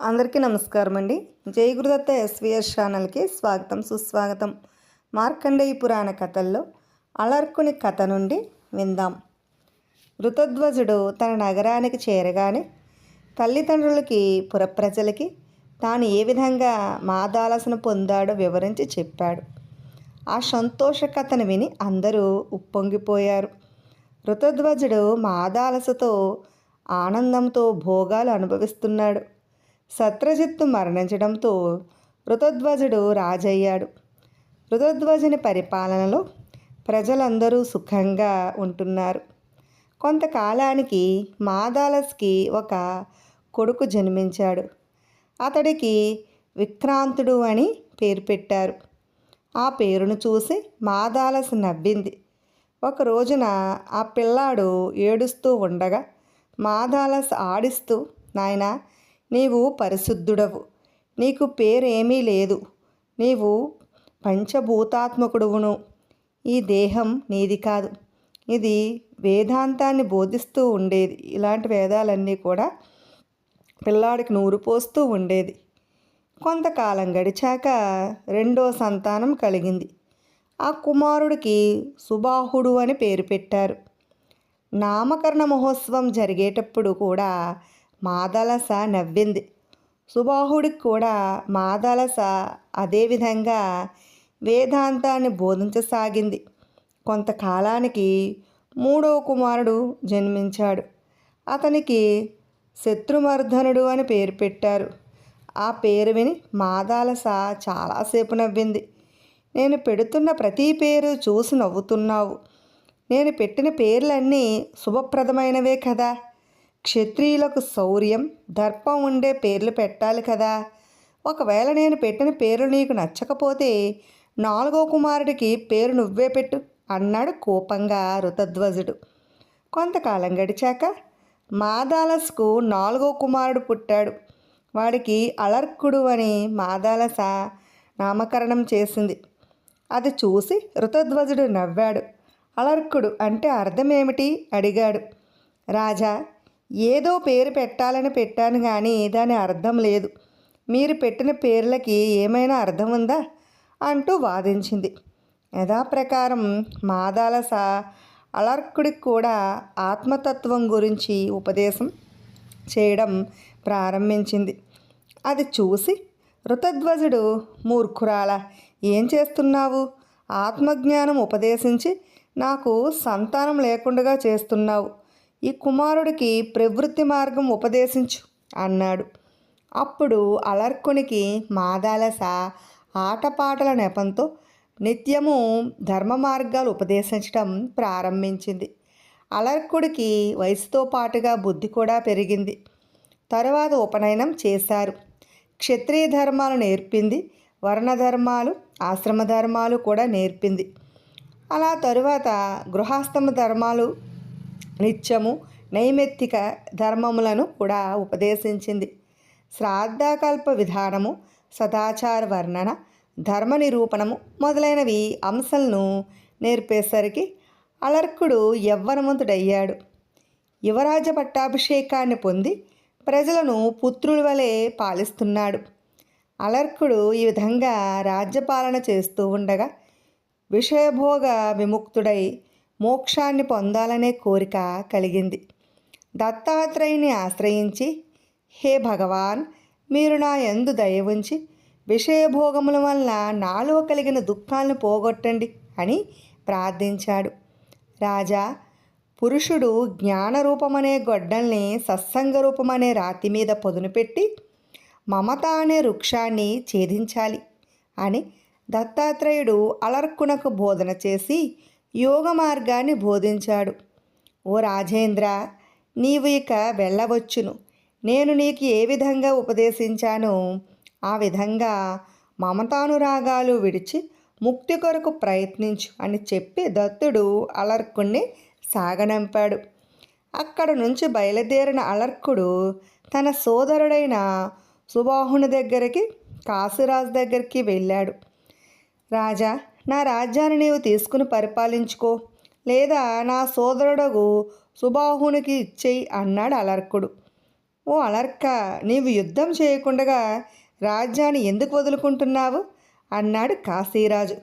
అందరికీ నమస్కారం అండి జై గురుదత్త ఎస్విఎస్ ఛానల్కి స్వాగతం సుస్వాగతం. మార్కండేయ పురాణ కథల్లో అలర్కుని కథ నుండి విందాం. ఋతధ్వజుడు తన నగరానికి చేరగానే తల్లిదండ్రులకి పురప్రజలకి తాను ఏ విధంగా మాదాలసన పొందాడో వివరించి చెప్పాడు. ఆ సంతోష కథను విని అందరూ ఉప్పొంగిపోయారు. ఋతధ్వజుడు మాదాలసతో ఆనందంతో భోగాలు అనుభవిస్తున్నాడు. సత్రజిత్తు మరణించడంతో ఋతధ్వజుడు రాజయ్యాడు. ఋతధ్వజుని పరిపాలనలో ప్రజలందరూ సుఖంగా ఉంటున్నారు. కొంతకాలానికి మాదాలస్కి ఒక కొడుకు జన్మించాడు. అతడికి విక్రాంతుడు అని పేరు పెట్టారు. ఆ పేరును చూసి మాదాలస్ నవ్వింది. ఒక రోజున ఆ పిల్లాడు ఏడుస్తూ ఉండగా మాదాలస్ ఆడిస్తూ నాయనా నీవు పరిశుద్ధుడవు. నీకు పేరేమీ లేదు. నీవు పంచభూతాత్మకుడువును. ఈ దేహం నీది కాదు. ఇది వేదాంతాన్ని బోధిస్తూ ఉండేది. ఇలాంటి వేదాలన్నీ కూడా పిల్లాడికి నూరు పోస్తూ ఉండేది. కొంతకాలం గడిచాక రెండో సంతానం కలిగింది. ఆ కుమారుడికి సుబాహుడు అని పేరు పెట్టారు. నామకరణ మహోత్సవం జరిగేటప్పుడు కూడా మాదలస నవ్వింది. సుబాహుడికి కూడా మాదలస అదేవిధంగా వేదాంతాన్ని బోధించసాగింది. కొంతకాలానికి మూడో కుమారుడు జన్మించాడు. అతనికి శత్రుమర్ధనుడు అని పేరు పెట్టారు. ఆ పేరు విని మాదాలస చాలాసేపు నవ్వింది. నేను పెడుతున్న ప్రతి పేరు చూసి నవ్వుతున్నావు. నేను పెట్టిన పేర్లన్నీ శుభప్రదమైనవే కదా. క్షత్రియులకు శౌర్యం దర్పం ఉండే పేర్లు పెట్టాలి కదా. ఒకవేళ నేను పెట్టిన పేరు నీకు నచ్చకపోతే నాలుగో కుమారుడికి పేరు నువ్వే పెట్టు అన్నాడు కోపంగా రుతధ్వజుడు కొంతకాలం గడిచాక మాదాలస్కు నాలుగో కుమారుడు పుట్టాడు. వాడికి అలర్కుడు అని మాదాలస నామకరణం చేసింది. అది చూసి రుతధ్వజుడు నవ్వాడు. అలర్కుడు అంటే అర్థమేమిటి? అడిగాడు. రాజా ఏదో పేరు పెట్టాలని పెట్టాను కానీ దాని అర్థం లేదు. మీరు పెట్టిన పేర్లకి ఏమైనా అర్థం ఉందా? అంటూ వాదించింది. యథాప్రకారం మాదాలస అలర్కుడికి కూడా ఆత్మతత్వం గురించి ఉపదేశం చేయడం ప్రారంభించింది. అది చూసి ఋతధ్వజుడు మూర్ఖురాల ఏం చేస్తున్నావు? ఆత్మజ్ఞానం ఉపదేశించి నాకు సంతానం లేకుండా చేస్తున్నావు. ఈ కుమారుడికి ప్రవృత్తి మార్గం ఉపదేశించు అన్నాడు. అప్పుడు అలర్కునికి మాదాలస ఆటపాటల నెపంతో నిత్యము ధర్మ మార్గాలు ఉపదేశించడం ప్రారంభించింది. అలర్కుడికి వయసుతో పాటుగా బుద్ధి కూడా పెరిగింది. తరువాత ఉపనయనం చేశారు. క్షత్రియ ధర్మాలు నేర్పింది వర్ణధర్మాలు ఆశ్రమ ధర్మాలు కూడా నేర్పింది. అలా తరువాత గృహాస్తమ ధర్మాలు నిత్యము నైమిత్తిక ధర్మములను కూడా ఉపదేశించింది. శ్రాద్ధకల్ప విధానము సదాచార వర్ణన ధర్మ నిరూపణము మొదలైనవి అంశాలను నేర్పేసరికి అలర్కుడు యవ్వనవంతుడయ్యాడు. యువరాజ పట్టాభిషేకాన్ని పొంది ప్రజలను పుత్రుల వలె పాలిస్తున్నాడు. అలర్కుడు ఈ విధంగా రాజ్యపాలన చేస్తూ ఉండగా విషయభోగ విముక్తుడై మోక్షాన్ని పొందాలనే కోరిక కలిగింది. దత్తాత్రేయుని ఆశ్రయించి హే భగవాన్ మీరు నా ఎందు దయ ఉంచి విషయభోగముల వల్ల నాలో కలిగిన దుఃఖాలను పోగొట్టండి అని ప్రార్థించాడు. రాజా పురుషుడు జ్ఞానరూపమనే గొడ్డల్ని సత్సంగ రూపమనే రాతి మీద పొదును పెట్టి మమత అనే వృక్షాన్ని ఛేదించాలి అని దత్తాత్రేయుడు అలర్కునకు బోధన చేసి యోగ మార్గాన్ని బోధించాడు. ఓ రాజేంద్ర నీవు ఇక వెళ్ళవచ్చును. నేను నీకు ఏ విధంగా ఉపదేశించానో ఆ విధంగా మమతానురాగాలు విడిచి ముక్తి కొరకు ప్రయత్నించు అని చెప్పి దత్తుడు అలర్కుణ్ణి సాగనంపాడు. అక్కడ నుంచి బయలుదేరిన అలర్కుడు తన సోదరుడైన సుబాహుని దగ్గరికి కాశీరాజు దగ్గరికి వెళ్ళాడు. రాజా నా రాజ్యాన్ని నీవు తీసుకుని పరిపాలించుకో లేదా నా సోదరుడగు సుబాహునికి ఇచ్చేయి అన్నాడు అలర్కుడు. ఓ అలర్క నీవు యుద్ధం చేయకుండా రాజ్యాన్ని ఎందుకు వదులుకుంటున్నావు? అన్నాడు కాశీరాజు.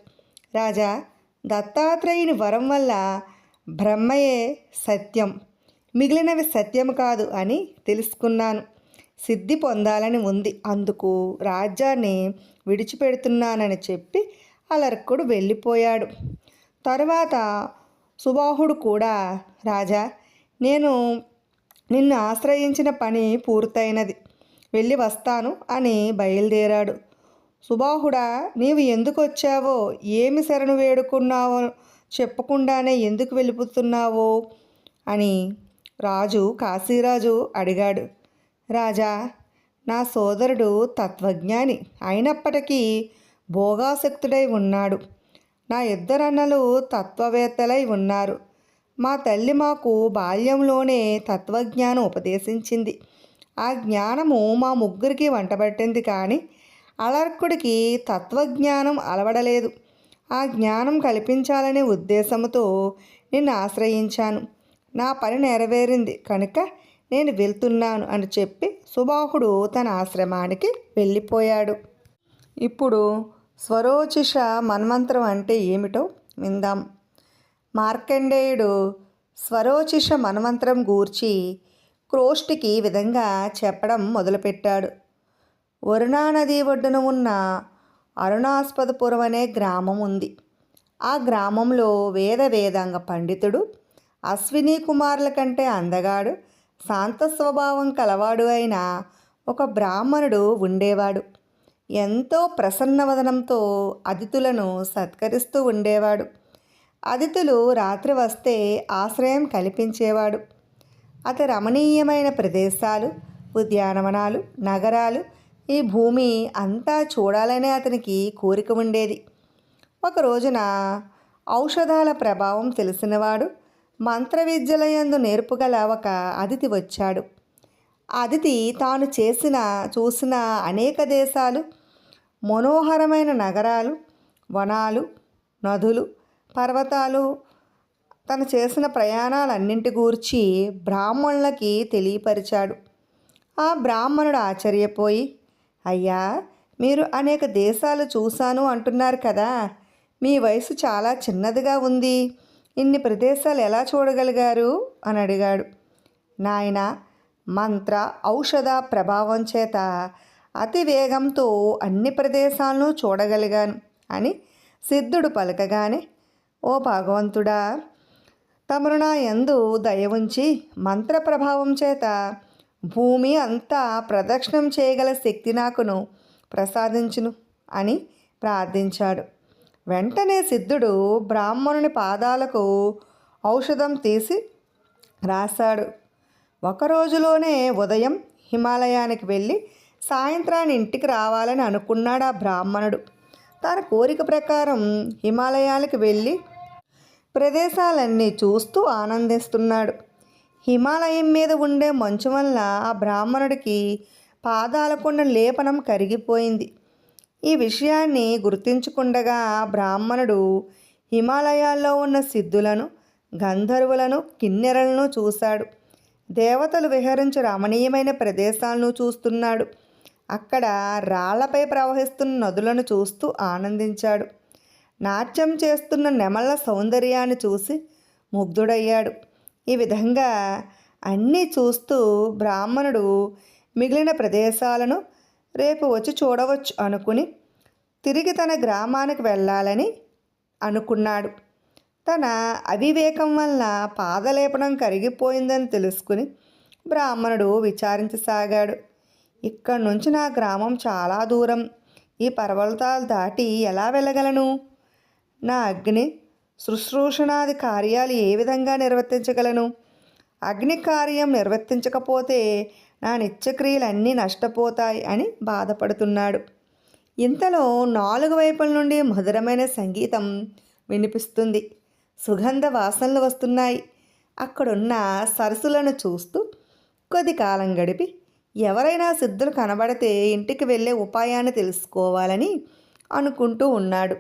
రాజా దత్తాత్రేయుని వరం వల్ల బ్రహ్మయే సత్యం. మిగిలినవి సత్యం కాదు అని తెలుసుకున్నాను. సిద్ధి పొందాలని ఉంది. అందుకు రాజ్యాన్ని విడిచిపెడుతున్నానని చెప్పి అలర్కుడు వెళ్ళిపోయాడు. తరువాత సుబాహుడు కూడా రాజా నేను నిన్ను ఆశ్రయించిన పని పూర్తయినది. వెళ్ళి వస్తాను అని బయలుదేరాడు. సుబాహుడా నీవు ఎందుకు వచ్చావో ఏమి శరణు వేడుకున్నావో చెప్పకుండానే ఎందుకు వెళ్ళిపోతున్నావో అని రాజు కాశీరాజు అడిగాడు. రాజా నా సోదరుడు తత్వజ్ఞాని అయినప్పటికీ భోగాసక్తుడై ఉన్నాడు. నా ఇద్దరన్నలు తత్వవేత్తలై ఉన్నారు. మా తల్లి మాకు బాల్యంలోనే తత్వజ్ఞానం ఉపదేశించింది. ఆ జ్ఞానము మా ముగ్గురికి వంటబట్టింది కానీ అలర్కుడికి తత్వజ్ఞానం అలవడలేదు. ఆ జ్ఞానం కల్పించాలనే ఉద్దేశంతో నిన్ను ఆశ్రయించాను. నా పని నెరవేరింది కనుక నేను వెళ్తున్నాను అని చెప్పి సుబాహుడు తన ఆశ్రమానికి వెళ్ళిపోయాడు. ఇప్పుడు స్వరోచిష మన్వంతరం అంటే ఏమిటో విందాం. మార్కండేయుడు స్వరోచిష మన్వంతరం గూర్చి క్రోష్టికి విధంగా చెప్పడం మొదలుపెట్టాడు. వరుణానది ఒడ్డున ఉన్న అరుణాస్పదపురం అనే గ్రామం ఉంది. ఆ గ్రామంలో వేద వేదాంగ పండితుడు అశ్విని కుమారుల కంటే అందగాడు శాంత స్వభావం కలవాడు అయిన ఒక బ్రాహ్మణుడు ఉండేవాడు. ఎంతో ప్రసన్నవదనంతో అతిథులను సత్కరిస్తూ ఉండేవాడు. అతిథులు రాత్రి వస్తే ఆశ్రయం కల్పించేవాడు. అతి రమణీయమైన ప్రదేశాలు ఉద్యానవనాలు నగరాలు ఈ భూమి అంతా చూడాలనే అతనికి కోరిక ఉండేది. ఒక రోజున ఔషధాల ప్రభావం తెలిసినవాడు మంత్ర విద్యలయందు నేర్పుగల ఒక అతిథి వచ్చాడు. అతిథి తాను చేసిన చూసిన అనేక దేశాలు మనోహరమైన నగరాలు వనాలు నదులు పర్వతాలు. తను చేసిన ప్రయాణాలన్నింటి గూర్చి బ్రాహ్మణులకి తెలియపరిచాడు. ఆ బ్రాహ్మణుడు ఆశ్చర్యపోయి అయ్యా మీరు అనేక దేశాలు చూశాను అంటున్నారు కదా. మీ వయసు చాలా చిన్నదిగా ఉంది. ఇన్ని ప్రదేశాలు ఎలా చూడగలిగారు? అని అడిగాడు. నాయన మంత్ర ఔషధ ప్రభావం చేత అతి వేగంతో అన్ని ప్రదేశాలను చూడగలిగాను అని సిద్ధుడు పలకగానే ఓ భగవంతుడా తమరు నా యందు దయ ఉంచి మంత్ర ప్రభావం చేత భూమి అంతా ప్రదక్షిణం చేయగల శక్తి నాకును ప్రసాదించును అని ప్రార్థించాడు. వెంటనే సిద్ధుడు బ్రాహ్మణుని పాదాలకు ఔషధం తీసి రాశాడు. ఒక రోజులోనే ఉదయం హిమాలయానికి వెళ్ళి సాయంత్రాన్ని ఇంటికి రావాలని అనుకున్నాడు ఆ బ్రాహ్మణుడు. తన కోరిక ప్రకారం హిమాలయాలకు వెళ్ళి ప్రదేశాలన్నీ చూస్తూ ఆనందిస్తున్నాడు. హిమాలయం మీద ఉండే మంచు వల్ల ఆ బ్రాహ్మణుడికి పాదాలకున్న లేపనం కరిగిపోయింది. ఈ విషయాన్ని గుర్తించుకుండగా ఆ బ్రాహ్మణుడు హిమాలయాల్లో ఉన్న సిద్ధులను గంధర్వులను కిన్నెరలను చూశాడు. దేవతలు విహరించు రమణీయమైన ప్రదేశాలను చూస్తున్నాడు. అక్కడ రాళ్ళపై ప్రవహిస్తున్న నదులను చూస్తూ ఆనందించాడు. నాట్యం చేస్తున్న నెమళ్ళ సౌందర్యాన్ని చూసి ముగ్ధుడయ్యాడు. ఈ విధంగా అన్నీ చూస్తూ బ్రాహ్మణుడు మిగిలిన ప్రదేశాలను రేపు వచ్చి చూడవచ్చు అనుకుని తిరిగి తన గ్రామానికి వెళ్ళాలని అనుకున్నాడు. తన అవివేకం వల్ల పాదలేపనం కరిగిపోయిందని తెలుసుకుని బ్రాహ్మణుడు విచారించసాగాడు. ఇక్కడి నుంచి నా గ్రామం చాలా దూరం. ఈ పర్వతాలు దాటి ఎలా వెళ్ళగలను? నా అగ్ని శుశ్రూషణాది కార్యాలు ఏ విధంగా నిర్వర్తించగలను? అగ్ని కార్యం నిర్వర్తించకపోతే నా నిత్యక్రియలన్నీ నష్టపోతాయి అని బాధపడుతున్నాడు. ఇంతలో నాలుగు వైపుల నుండి మధురమైన సంగీతం వినిపిస్తుంది. సుగంధ వాసనలు వస్తున్నాయి. అక్కడున్న సరస్సులను చూస్తూ కొద్ది కాలం గడిపి ఎవరైనా సిద్ధులు కనబడితే ఇంటికి వెళ్ళే ఉపాయాన్ని తెలుసుకోవాలని అనుకుంటూ ఉన్నాడు.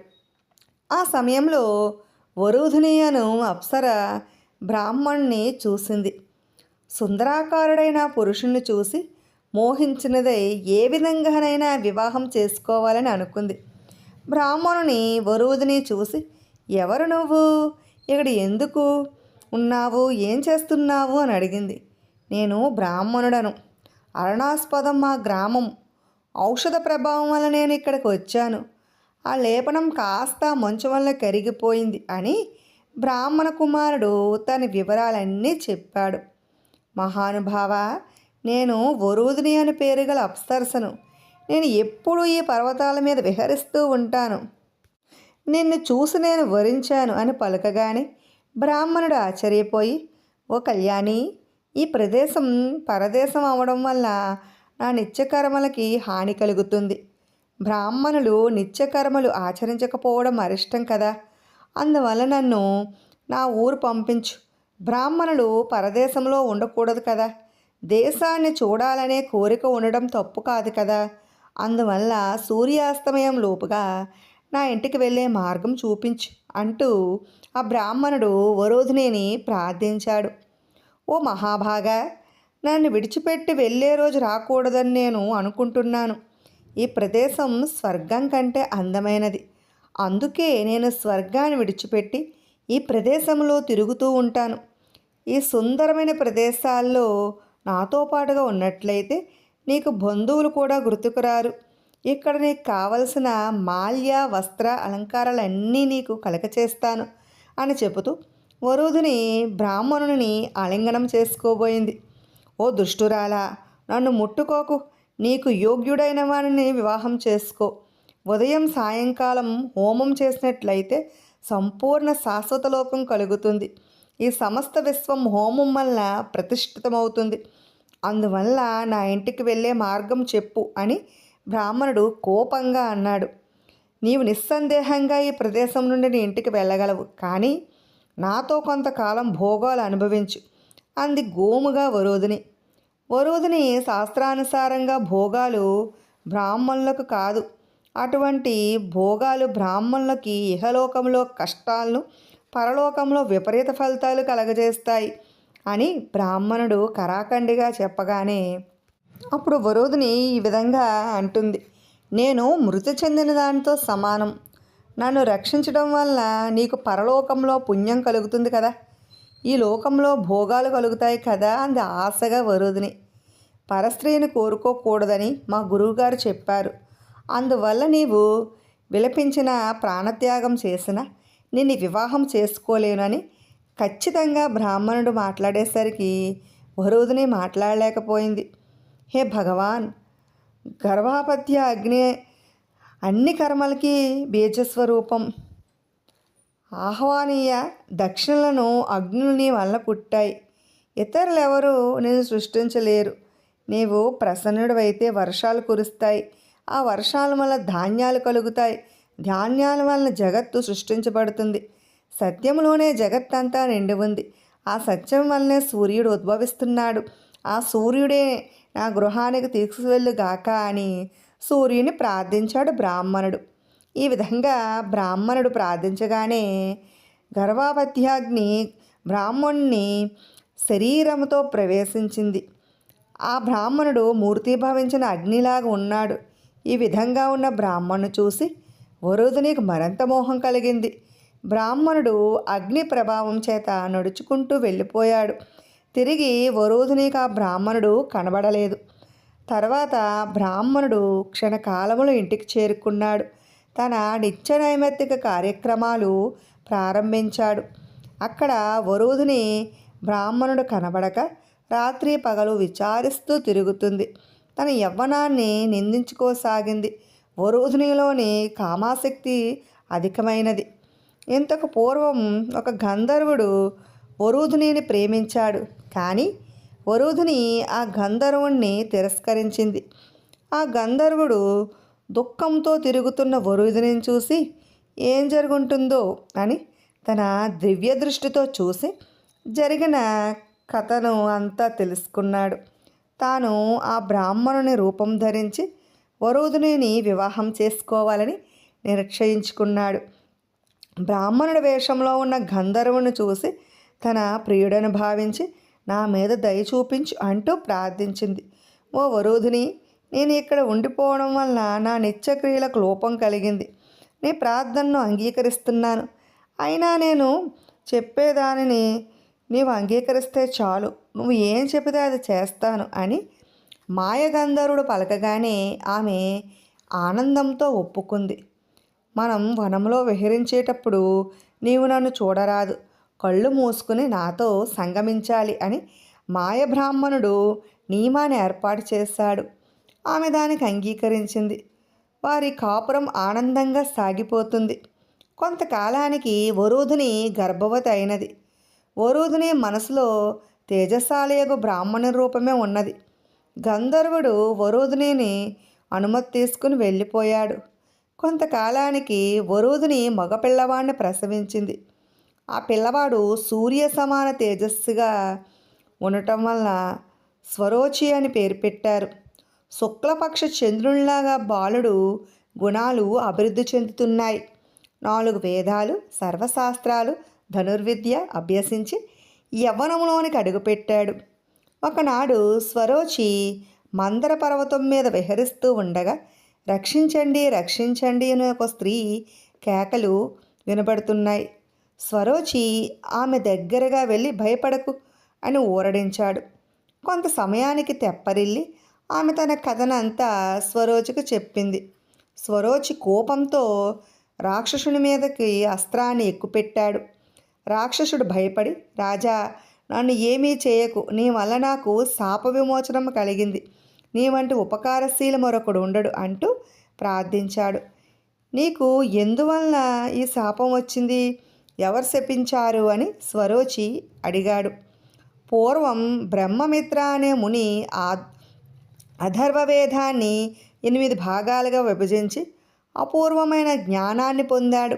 ఆ సమయంలో వరుధునియను అప్సర బ్రాహ్మణ్ణి చూసింది. సుందరాకారుడైన పురుషుణ్ణి చూసి మోహించినదై ఏ విధంగానైనా వివాహం చేసుకోవాలని అనుకుంది. బ్రాహ్మణుని వరువుదిని చూసి ఎవరు నువ్వు? ఇక్కడ ఎందుకు? ఉన్నావు? ఏం చేస్తున్నావు? అని అడిగింది. నేను బ్రాహ్మణుడను. అరుణాస్పదం మా గ్రామం. ఔషధ ప్రభావం వల్ల నేను ఇక్కడికి వచ్చాను. ఆ లేపనం కాస్త మంచు వల్ల కరిగిపోయింది అని బ్రాహ్మణ కుమారుడు తన వివరాలన్నీ చెప్పాడు. మహానుభావ నేను వరూదిని అని పేరు గల అప్సరసను. నేను ఎప్పుడూ ఈ పర్వతాల మీద విహరిస్తూ ఉంటాను. నిన్ను చూసి నేను వరించాను అని పలకగానే బ్రాహ్మణుడు ఆశ్చర్యపోయి ఓ కళ్యాణి ఈ ప్రదేశం పరదేశం అవడం వల్ల నా నిత్యకర్మలకి హాని కలుగుతుంది. బ్రాహ్మణులు నిత్యకర్మలు ఆచరించకపోవడం అరిష్టం కదా. అందువల్ల నన్ను నా ఊరు పంపించు. బ్రాహ్మణులు పరదేశంలో ఉండకూడదు కదా. దేశాన్ని చూడాలనే కోరిక ఉండడం తప్పు కాదు కదా. అందువల్ల సూర్యాస్తమయం లోపుగా నా ఇంటికి వెళ్ళే మార్గం చూపించు అంటూ ఆ బ్రాహ్మణుడు వరోధినేని ప్రార్థించాడు. ఓ మహాభాగా నన్ను విడిచిపెట్టి వెళ్ళే రోజు రాకూడదని నేను అనుకుంటున్నాను. ఈ ప్రదేశం స్వర్గం కంటే అందమైనది. అందుకే నేను స్వర్గాన్ని విడిచిపెట్టి ఈ ప్రదేశంలో తిరుగుతూ ఉంటాను. ఈ సుందరమైన ప్రదేశాల్లో నాతో పాటుగా ఉన్నట్లయితే నీకు బంధువులు కూడా గుర్తుకురారు. ఇక్కడ నీకు కావలసిన మాల్య వస్త్ర అలంకారాలన్నీ నీకు కలగచేస్తాను అని చెబుతూ వరుదుని బ్రాహ్మణుని ఆలింగనం చేసుకోబోయింది. ఓ దుష్టురాలా నన్ను ముట్టుకోకు. నీకు యోగ్యుడైన వారిని వివాహం చేసుకో. ఉదయం సాయంకాలం హోమం చేసినట్లయితే సంపూర్ణ శాశ్వత లోకం కలుగుతుంది. ఈ సమస్త విశ్వం హోమం వల్ల ప్రతిష్ఠితమవుతుంది. అందువల్ల నా ఇంటికి వెళ్ళే మార్గం చెప్పు అని బ్రాహ్మణుడు కోపంగా అన్నాడు. నీవు నిస్సందేహంగా ఈ ప్రదేశం నుండి నీ ఇంటికి వెళ్ళగలవు. కానీ నాతో కొంతకాలం భోగాలు అనుభవించు అంది గోముగా వరోధిని వరోధిని శాస్త్రానుసారంగా భోగాలు బ్రాహ్మణులకు కాదు అటువంటి భోగాలు బ్రాహ్మణులకి ఇహలోకంలో కష్టాలను పరలోకంలో విపరీత ఫలితాలు కలగజేస్తాయి అని బ్రాహ్మణుడు కరాఖండిగా చెప్పగానే అప్పుడు వరోధిని ఈ విధంగా అంటుంది నేను మృతి చెందిన దానితో సమానం నన్ను రక్షించడం వల్ల నీకు పరలోకంలో పుణ్యం కలుగుతుంది కదా. ఈ లోకంలో భోగాలు కలుగుతాయి కదా అంది ఆశగా వరుదిని. పరస్త్రీని కోరుకోకూడదని మా గురువుగారు చెప్పారు. అందువల్ల నీవు విలపించిన ప్రాణత్యాగం చేసిన నిన్ను వివాహం చేసుకోలేనని ఖచ్చితంగా బ్రాహ్మణుడు మాట్లాడేసరికి వరుదిని మాట్లాడలేకపోయింది. హే భగవాన్! గర్భాపత్య అగ్ని అన్ని కర్మలకి బీజస్వరూపం. ఆహ్వానీయ దక్షిణలను అగ్నుని వల్ల పుట్టాయి. ఇతరులెవరూ నేను సృష్టించలేరు. నీవు ప్రసన్నుడవైతే వర్షాలు కురుస్తాయి. ఆ వర్షాల వల్ల ధాన్యాలు కలుగుతాయి. ధాన్యాల వలన జగత్తు సృష్టించబడుతుంది. సత్యంలోనే జగత్తంతా నిండి ఉంది. ఆ సత్యం వల్లనే సూర్యుడు ఉద్భవిస్తున్నాడు. ఆ సూర్యుడే నా గృహానికి తీసుకువెళ్ళుగాక అని సూర్యుని ప్రార్థించాడు బ్రాహ్మణుడు. ఈ విధంగా బ్రాహ్మణుడు ప్రార్థించగానే గర్భావత్యాగ్ని బ్రాహ్మణుని శరీరంతో ప్రవేశించింది. ఆ బ్రాహ్మణుడు మూర్తిభావించిన అగ్నిలాగా ఉన్నాడు. ఈ విధంగా ఉన్న బ్రాహ్మణుడు చూసి వరుదునికి మరింత మోహం కలిగింది. బ్రాహ్మణుడు అగ్ని ప్రభావం చేత నడుచుకుంటూ వెళ్ళిపోయాడు. తిరిగి వరోధునికి ఆ బ్రాహ్మణుడు కనబడలేదు. తర్వాత బ్రాహ్మణుడు క్షణకాలములో ఇంటికి చేరుకున్నాడు. తన నిత్య నైమిత్తిక కార్యక్రమాలు ప్రారంభించాడు. అక్కడ వరోధుని బ్రాహ్మణుడు కనబడక రాత్రి పగలు విచారిస్తూ తిరుగుతుంది. తన యవ్వనాన్ని నిందించుకోసాగింది. వరోధునిలోని కామాశక్తి అధికమైనది. ఇంతకు పూర్వం ఒక గంధర్వుడు వరుధునిని ప్రేమించాడు. కానీ వరుధుని ఆ గంధర్వుణ్ణి తిరస్కరించింది. ఆ గంధర్వుడు దుఃఖంతో తిరుగుతున్న వరుధుని చూసి ఏం జరుగుంటుందో? అని తన దివ్య దృష్టితో చూసి జరిగిన కథను అంతా తెలుసుకున్నాడు. తాను ఆ బ్రాహ్మణుని రూపం ధరించి వరుధునిని వివాహం చేసుకోవాలని నిశ్చయించుకున్నాడు బ్రాహ్మణుడి వేషంలో ఉన్న గంధర్వుని చూసి తన ప్రియుడని భావించి నా మీద దయ చూపించు అంటూ ప్రార్థించింది. ఓ వరోధిని నేను ఇక్కడ ఉండిపోవడం వల్ల నా నిత్యక్రియలకు లోపం కలిగింది. నీ ప్రార్థనను అంగీకరిస్తున్నాను. అయినా నేను చెప్పేదానిని నీవు అంగీకరిస్తే చాలు. నువ్వు ఏం చెబితే అది చేస్తాను అని మాయగంధర్వుడు పలకగానే ఆమె ఆనందంతో ఒప్పుకుంది. మనం వనంలో విహరించేటప్పుడు నీవు నన్ను చూడరాదు. కళ్ళు మూసుకుని నాతో సంగమించాలి అని మాయబ్రాహ్మణుడు నియమాన్ని ఏర్పాటు చేశాడు. ఆమె దానికి అంగీకరించింది. వారి కాపురం ఆనందంగా సాగిపోతుంది. కొంతకాలానికి వరుధుని గర్భవతి అయినది. వరుధుని మనసులో తేజశాలయగు బ్రాహ్మణ రూపమే ఉన్నది. గంధర్వుడు వరుధునిని అనుమతి తీసుకుని వెళ్ళిపోయాడు. కొంతకాలానికి వరుధుని మగపిల్లవాడిని ప్రసవించింది. ఆ పిల్లవాడు సూర్య సమాన తేజస్సుగా ఉండటం వల్ల స్వరోచి అని పేరు పెట్టారు. శుక్లపక్ష చంద్రునిలాగా బాలుడు గుణాలు అభివృద్ధి చెందుతున్నాయి. నాలుగు వేదాలు సర్వశాస్త్రాలు ధనుర్విద్య అభ్యసించి యవ్వనంలోనికి అడుగుపెట్టాడు. ఒకనాడు స్వరోచి మందర పర్వతం మీద విహరిస్తూ ఉండగా రక్షించండి రక్షించండి అనే ఒక స్త్రీ కేకలు వినబడుతున్నాయి. స్వరోచి ఆమె దగ్గరగా వెళ్ళి భయపడకు అని ఊరడించాడు. కొంత సమయానికి తెప్పరిల్లి ఆమె తన కథనంతా స్వరోచికి చెప్పింది. స్వరోచి కోపంతో రాక్షసుని మీదకి అస్త్రాన్ని ఎక్కుపెట్టాడు. రాక్షసుడు భయపడి రాజా నన్ను ఏమీ చేయకు. నీ వల్ల నాకు శాప విమోచనం కలిగింది. నీ వంటి ఉపకారశీల మరొకడు ఉండడు అంటూ ప్రార్థించాడు. నీకు ఎందువలన ఈ శాపం వచ్చింది? ఎవరు శపించారు అని స్వరోచి అడిగాడు. పూర్వం బ్రహ్మమిత్ర అనే ముని ఆ అధర్వవేదాన్ని ఎనిమిది భాగాలుగా విభజించి అపూర్వమైన జ్ఞానాన్ని పొందాడు.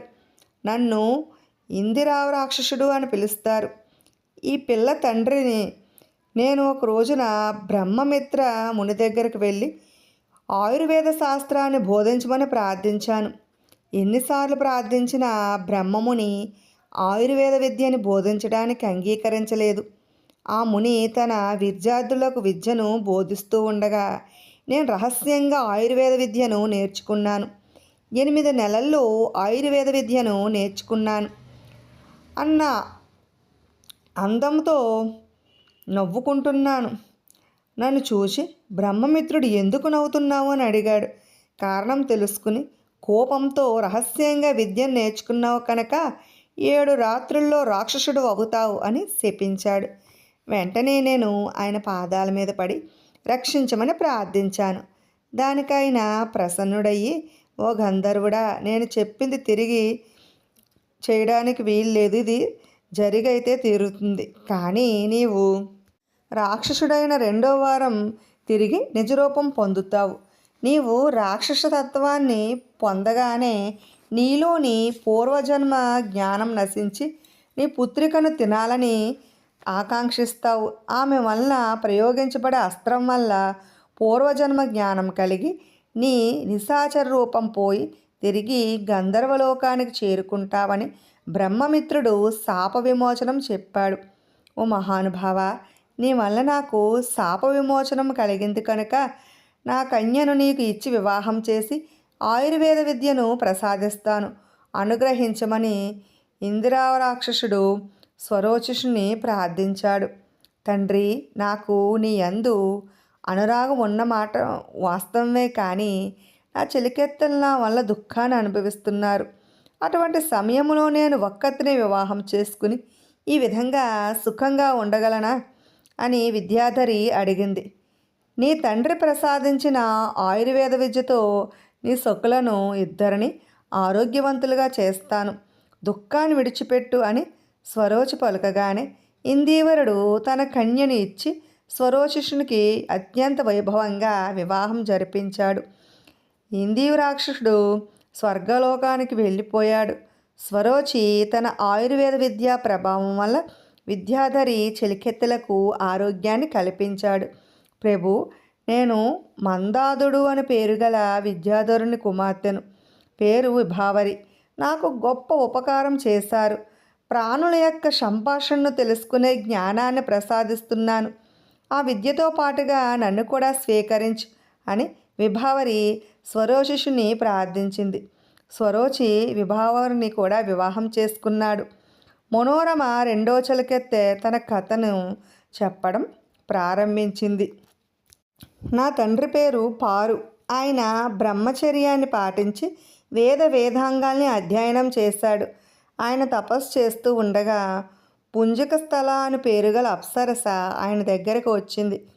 నన్ను ఇందిరావు రాక్షసుడు అని పిలుస్తారు. ఈ పిల్ల తండ్రిని నేను ఒక రోజున బ్రహ్మమిత్ర ముని దగ్గరికి వెళ్ళి ఆయుర్వేద శాస్త్రాన్ని బోధించమని ప్రార్థించాను. ఎన్నిసార్లు ప్రార్థించినా బ్రహ్మముని ఆయుర్వేద విద్యని బోధించడానికి అంగీకరించలేదు. ఆ ముని తన విద్యార్థులకు విద్యను బోధిస్తూ ఉండగా నేను రహస్యంగా ఆయుర్వేద విద్యను నేర్చుకున్నాను. ఎనిమిది నెలల్లో ఆయుర్వేద విద్యను నేర్చుకున్నాను. అన్న అందంతో నవ్వుకుంటున్నాను. నన్ను చూసి బ్రహ్మమిత్రుడు ఎందుకు నవ్వుతున్నావు అని అడిగాడు. కారణం తెలుసుకుని కోపంతో రహస్యంగా విద్యను నేర్చుకున్నావు కనుక ఏడు రాత్రుల్లో రాక్షసుడు అవుతావు అని శపించాడు. వెంటనే నేను ఆయన పాదాల మీద పడి రక్షించమని ప్రార్థించాను. దానికైనా ప్రసన్నుడయ్యి ఓ గంధర్వుడా నేను చెప్పింది తిరిగి చేయడానికి వీల్లేదు. ఇది జరిగైతే తీరుతుంది. కానీ నీవు రాక్షసుడైన రెండో వారం తిరిగి నిజరూపం పొందుతావు. నీవు రాక్షస తత్వాన్ని పొందగానే నీలోని పూర్వజన్మ జ్ఞానం నశించి నీ పుత్రికను తినాలని ఆకాంక్షిస్తావు. ఆమె వలన ప్రయోగించబడే అస్త్రం వల్ల పూర్వజన్మ జ్ఞానం కలిగి నీ నిశాచర రూపం పోయి తిరిగి గంధర్వలోకానికి చేరుకుంటావని బ్రహ్మమిత్రుడు శాప విమోచనం చెప్పాడు. ఓ మహానుభావ నీ వల్ల నాకు శాప విమోచనం కలిగింది కనుక నా కన్యను నీకు ఇచ్చి వివాహం చేసి ఆయుర్వేద విద్యను ప్రసాదిస్తాను. అనుగ్రహించమని ఇందిరారాక్షసుడు స్వరోచిషుని ప్రార్థించాడు. తండ్రి నాకు నీ యందు అనురాగం ఉన్నమాట వాస్తవమే కానీ నా చెలికెత్తల నా వల్ల దుఃఖాన్ని అనుభవిస్తున్నారు. అటువంటి సమయంలో నేను ఒక్కతిని వివాహం చేసుకుని ఈ విధంగా సుఖంగా ఉండగలనా అని విద్యాధరి అడిగింది. నీ తండ్రి ప్రసాదించిన ఆయుర్వేద విద్యతో నీ సొక్కులను ఇద్దరిని ఆరోగ్యవంతులుగా చేస్తాను. దుఃఖాన్ని విడిచిపెట్టు అని స్వరోచి పలుకగానే ఇందీవరుడు తన కన్యని ఇచ్చి స్వరోచిషునికి అత్యంత వైభవంగా వివాహం జరిపించాడు. ఇందీవరాక్షసుడు స్వర్గలోకానికి వెళ్ళిపోయాడు. స్వరోచి తన ఆయుర్వేద విద్యా ప్రభావం వల్ల విద్యాధరి చెలికెత్తెలకు ఆరోగ్యాన్ని కల్పించాడు. ప్రభు నేను మందాదుడు అని పేరు గల విద్యాధరుని కుమార్తెను. పేరు విభావరి. నాకు గొప్ప ఉపకారం చేశారు. ప్రాణుల యొక్క సంభాషణను తెలుసుకునే జ్ఞానాన్ని ప్రసాదిస్తున్నాను. ఆ విద్యతో పాటుగా నన్ను కూడా స్వీకరించు అని విభావరి స్వరోశిషుని ప్రార్థించింది. స్వరోచి విభావరిని కూడా వివాహం చేసుకున్నాడు. మనోరమ రెండో చలికెత్తే తన కథను చెప్పడం ప్రారంభించింది. నా తండ్రి పేరు పారు. ఆయన బ్రహ్మచర్యాన్ని పాటించి వేద వేదాంగాల్ని అధ్యయనం చేశాడు. ఆయన తపస్సు చేస్తూ ఉండగా పుంజక స్థల అని పేరు గల అప్సరస ఆయన దగ్గరకు వచ్చింది.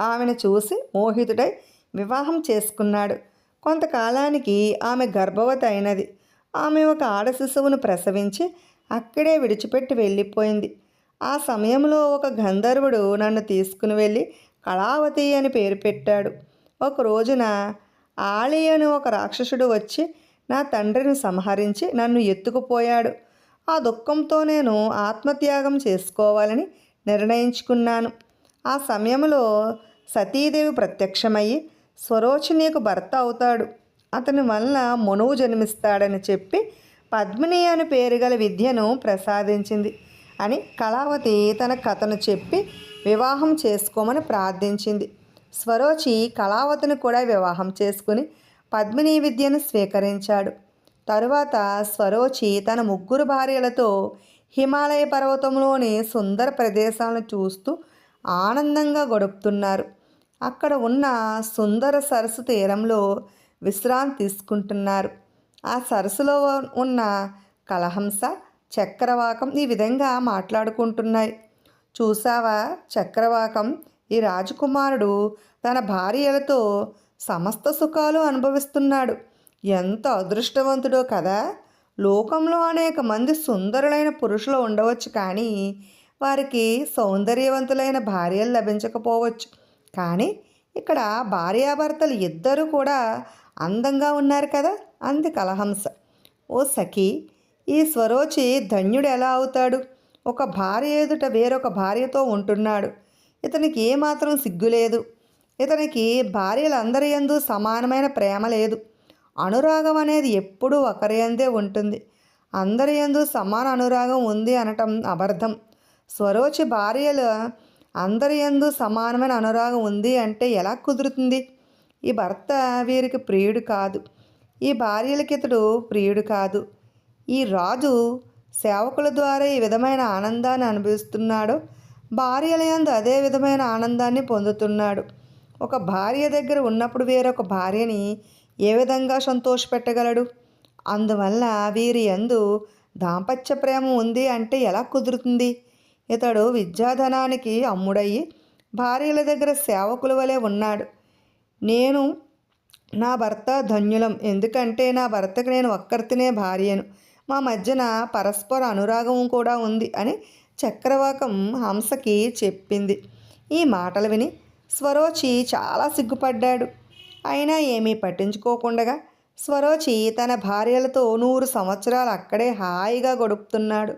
ఆమెను చూసి మోహితుడై వివాహం చేసుకున్నాడు. కొంతకాలానికి ఆమె గర్భవతి అయినది. ఆమె ఒక ఆడ శిశువును ప్రసవించి అక్కడే విడిచిపెట్టి వెళ్ళిపోయింది. ఆ సమయంలో ఒక గంధర్వుడు నన్ను తీసుకుని వెళ్ళి కళావతి అని పేరు పెట్టాడు. ఒక రోజున ఆళి అని ఒక రాక్షసుడు వచ్చి నా తండ్రిని సంహరించి నన్ను ఎత్తుకుపోయాడు. ఆ దుఃఖంతో నేను ఆత్మత్యాగం చేసుకోవాలని నిర్ణయించుకున్నాను. ఆ సమయంలో సతీదేవి ప్రత్యక్షమయ్యి స్వరోచినీకు భర్త అవుతాడు. అతని వల్ల మనువు జన్మిస్తాడని చెప్పి పద్మిని అని పేరు గల విద్యను ప్రసాదించింది అని కళావతి తన కథను చెప్పి వివాహం చేసుకోమని ప్రార్థించింది. స్వరోచి కళావతిని కూడా వివాహం చేసుకుని పద్మిని విద్యను స్వీకరించాడు. తరువాత స్వరోచి తన ముగ్గురు భార్యలతో హిమాలయ పర్వతంలోని సుందర ప్రదేశాలను చూస్తూ ఆనందంగా గడుపుతున్నారు. అక్కడ ఉన్న సుందర సరస్సు తీరంలో విశ్రాంతి తీసుకుంటున్నారు. ఆ సరస్సులో ఉన్న కలహంస చక్రవాకం ఈ విధంగా మాట్లాడుకుంటున్నాయి. చూసావా చక్రవాకం. ఈ రాజకుమారుడు తన భార్యలతో సమస్త సుఖాలు అనుభవిస్తున్నాడు. ఎంత అదృష్టవంతుడో కదా! లోకంలో అనేక మంది సుందరులైన పురుషులు ఉండవచ్చు కానీ వారికి సౌందర్యవంతులైన భార్యలు లభించకపోవచ్చు. కానీ ఇక్కడ భార్యాభర్తలు ఇద్దరు కూడా అందంగా ఉన్నారు కదా! అంది కలహంస. ఓ సఖి ఈ స్వరోచి ధన్యుడు ఎలా అవుతాడు? ఒక భార్య ఎదుట వేరొక భార్యతో ఉంటున్నాడు. ఇతనికి ఏమాత్రం సిగ్గు లేదు ఇతనికి భార్యలందరి ఎందు సమానమైన ప్రేమ లేదు. అనురాగం అనేది ఎప్పుడూ ఒకరి యందే ఉంటుంది. అందరి యందు సమాన అనురాగం ఉంది అనటం అబద్ధం. స్వరోచి భార్యలు అందరి ఎందు సమానమైన అనురాగం ఉంది అంటే ఎలా కుదురుతుంది? ఈ భర్త వీరికి ప్రియుడు కాదు. ఈ భార్యలకి ఇతడు ప్రియుడు కాదు. ఈ రాజు సేవకుల ద్వారా ఈ విధమైన ఆనందాన్ని అనుభవిస్తున్నాడో. భార్యల యందు అదే విధమైన ఆనందాన్ని పొందుతున్నాడు. ఒక భార్య దగ్గర ఉన్నప్పుడు వేరొక భార్యని ఏ విధంగా సంతోషపెట్టగలడు? అందువల్ల వీరి యందు దాంపత్య ప్రేమ ఉంది అంటే ఎలా కుదురుతుంది? ఇతడు విద్యాధనానికి అమ్ముడయ్యి భార్యల దగ్గర సేవకుల వలె ఉన్నాడు. నేను నా భర్త ధన్యులం. ఎందుకంటే నా భర్తకు నేను ఒక్కరితినే భార్యను. మా మధ్యన పరస్పర అనురాగం కూడా ఉంది అని చక్రవాకం హంసకి చెప్పింది. ఈ మాటలు విని స్వరోచి చాలా సిగ్గుపడ్డాడు. అయినా ఏమీ పట్టించుకోకుండగా స్వరోచి తన భార్యలతో నూరు సంవత్సరాలు అక్కడే హాయిగా గడుపుతున్నాడు.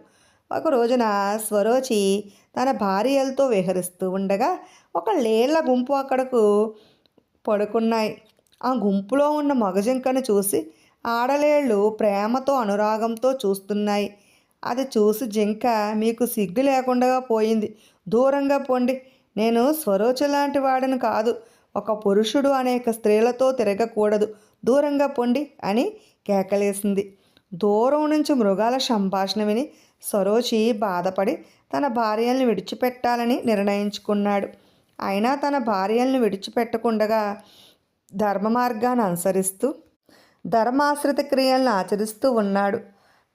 ఒక రోజున స్వరోచి తన భార్యలతో విహరిస్తూ ఉండగా ఒక లేళ్ళ గుంపు అక్కడకు పడుకున్నాయి. ఆ గుంపులో ఉన్న మగజింకను చూసి ఆడలేళ్ళు ప్రేమతో అనురాగంతో చూస్తున్నాయి. అది చూసి జింక మీకు సిగ్గు లేకుండా పోయింది. దూరంగా పొండి. నేను స్వరోచ లాంటి వాడిని కాదు. ఒక పురుషుడు అనేక స్త్రీలతో తిరగకూడదు. దూరంగా పొండి అని కేకలేసింది. దూరం నుంచి మృగాల సంభాషణ విని సరోచి బాధపడి తన భార్యల్ని విడిచిపెట్టాలని నిర్ణయించుకున్నాడు. అయినా తన భార్యల్ని విడిచిపెట్టకుండగా ధర్మ మార్గాన్ని అనుసరిస్తూ ధర్మాశ్రిత క్రియలను ఆచరిస్తూ ఉన్నాడు.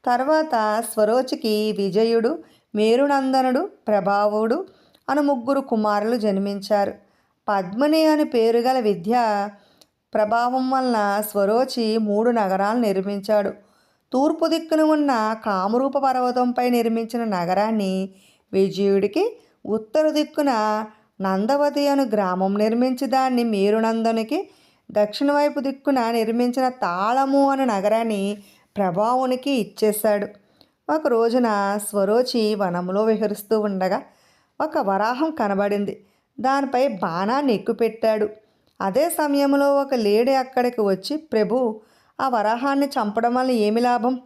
తర్వాత స్వరోచికి విజయుడు మేరునందనుడు ప్రభావుడు అను ముగ్గురు కుమారులు జన్మించారు. పద్మిని అని పేరు గల విద్య ప్రభావం వలన స్వరోచి మూడు నగరాలు నిర్మించాడు. తూర్పు దిక్కున ఉన్న కామరూప పర్వతంపై నిర్మించిన నగరాన్ని విజయుడికి ఉత్తర దిక్కున నందవతి అను గ్రామం నిర్మించి దాన్ని మేరునందనికి దక్షిణ వైపు దిక్కున నిర్మించిన తాళము అనే నగరాన్ని ప్రభావునికి ఇచ్చేశాడు. ఒక రోజున స్వరోచి వనంలో విహరిస్తూ ఉండగా ఒక వరాహం కనబడింది. దానిపై బాణాన్ని ఎక్కుపెట్టాడు. అదే సమయంలో ఒక లేడీ అక్కడికి వచ్చి ప్రభు ఆ వరాహాన్ని చంపడం వల్ల ఏమి లాభం?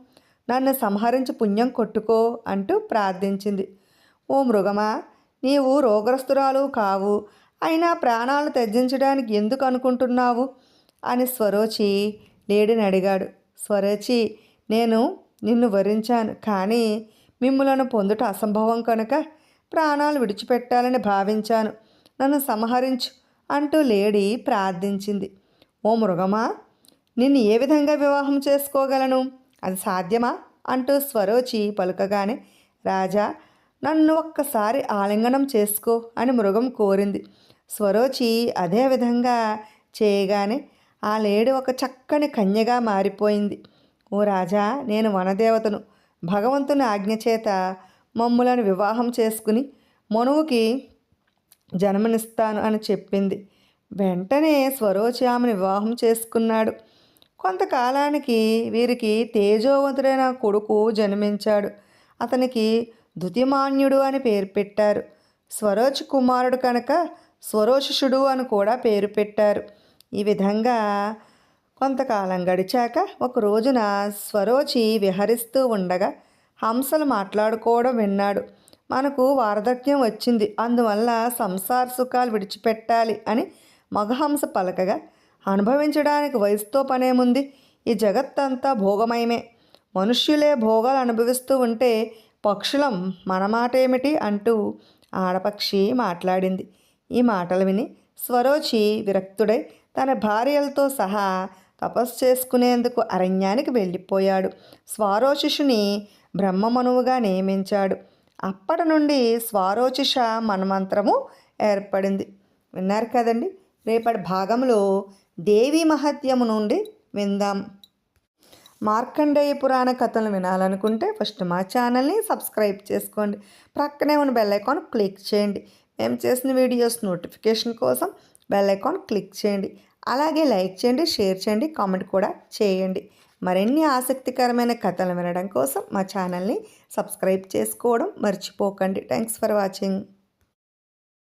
నన్ను సంహరించి పుణ్యం కొట్టుకో అంటూ ప్రార్థించింది. ఓ మృగమా నీవు రోగగ్రస్తురాలు కావు. అయినా ప్రాణాలు త్యజించడానికి ఎందుకు అనుకుంటున్నావు? అని స్వరోచి లేడిని అడిగాడు. స్వరోచి నేను నిన్ను వరించాను కానీ మిమ్మలను పొందుట అసంభవం కనుక ప్రాణాలు విడిచిపెట్టాలని భావించాను. నన్ను సంహరించు అంటూ లేడీ ప్రార్థించింది. ఓ మృగమా నిన్ను ఏ విధంగా వివాహం చేసుకోగలను? అది సాధ్యమా? అంటూ స్వరోచి పలుకగానే రాజా నన్ను ఒక్కసారి ఆలింగనం చేసుకో అని మృగం కోరింది. స్వరోచి అదే విధంగా చేయగానే ఆ లేడి ఒక చక్కని కన్యగా మారిపోయింది. ఓ రాజా నేను వనదేవతను. భగవంతుని ఆజ్ఞ చేత మమ్ములను వివాహం చేసుకుని మనువుకి జన్మనిస్తాను అని చెప్పింది. వెంటనే స్వరోచి ఆమెను వివాహం చేసుకున్నాడు. కొంతకాలానికి వీరికి తేజోవంతుడైన కొడుకు జన్మించాడు. అతనికి దుతిమాన్యుడు అని పేరు పెట్టారు. స్వరోచ కుమారుడు కనుక స్వరోషుడు అని కూడా పేరు పెట్టారు. ఈ విధంగా కొంతకాలం గడిచాక ఒక రోజున స్వరోచి విహరిస్తూ ఉండగా హంసలు మాట్లాడుకోవడం విన్నాడు. మనకు వారధక్యం వచ్చింది. అందువల్ల సంసార సుఖాలు విడిచిపెట్టాలి అని మగహంస పలకగా అనుభవించడానికి వయసుతో పనేముంది ఈ జగత్తంతా భోగమయమే. మనుష్యులే భోగాలు అనుభవిస్తూ ఉంటే పక్షులం మన మాట ఏమిటి అంటూ ఆడపక్షి మాట్లాడింది. ఈ మాటలు విని స్వరోచి విరక్తుడై తన భార్యలతో సహా తపస్సు చేసుకునేందుకు అరణ్యానికి వెళ్ళిపోయాడు. స్వారోచిషుని బ్రహ్మమనువుగా నియమించాడు. అప్పటి నుండి స్వారోచిష మనమంత్రము ఏర్పడింది. విన్నారు కదండి? రేపటి భాగంలో దేవీ మహత్యము నుండి విందాం. మార్కండేయ పురాణ కథలు వినాలనుకుంటే ఫస్ట్ మా ఛానల్ని సబ్స్క్రైబ్ చేసుకోండి. ప్రక్కనే ఉన్న బెల్ ఐకాన్ క్లిక్ చేయండి. మేము చేసిన వీడియోస్ నోటిఫికేషన్ కోసం బెల్ ఐకాన్ క్లిక్ చేయండి. అలాగే లైక్ చేయండి షేర్ చేయండి కామెంట్ కూడా చేయండి. మరిన్ని ఆసక్తికరమైన కథలు వినడం కోసం మా ఛానల్ని సబ్స్క్రైబ్ చేసుకోవడం మర్చిపోకండి. Thanks for watching.